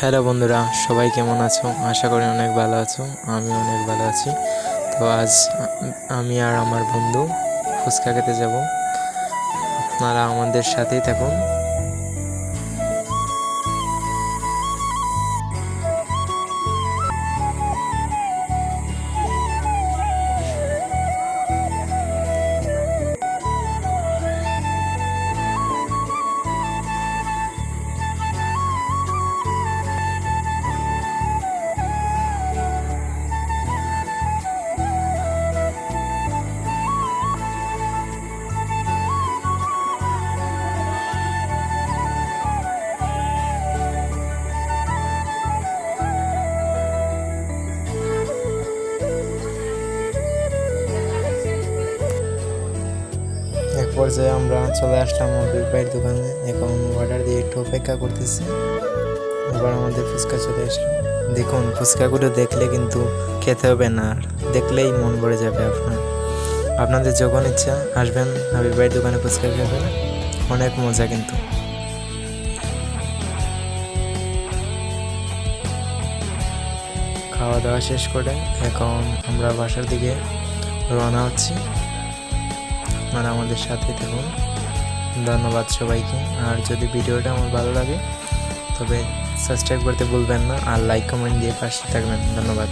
Hello বন্ধুরা, সবাই কেমন আছো? আশা করি অনেক ভালো আছো, আমি অনেক ভালো আছি। তো আজ আমি আর আমার বন্ধু ফুচকা খেতে যাব। আপনারা আমাদের সাথেই থাকুন। পর্যায়ে আমরা চলে আসলাম মবির ভাইয়ের দোকানে। এখন অর্ডার দিয়ে একটু অপেক্ষা করতেছি। এবার আমাদের ফুচকা চলে আসলো। দেখুন, ফুচকাগুলো দেখলে কিন্তু খেতে হবে না, আর দেখলেই মন ভরে যাবে আপনার। আপনাদের যখন ইচ্ছা, আসবেন। হাবিব ভাইয়ের দোকানে ফুচকা খাবেন অনেক মজা কিন্তু। খাওয়া দাওয়া শেষ করে এখন আমরা বাসার দিকে রওনা হচ্ছি। আপনারা আমাদের সাথে থাকুন। ধন্যবাদ সবাইকে। আর যদি ভিডিওটা আমার ভালো লাগে, তবে সাবস্ক্রাইব করতে ভুলবেন না আর লাইক কমেন্ট দিয়ে পাশে থাকবেন। ধন্যবাদ।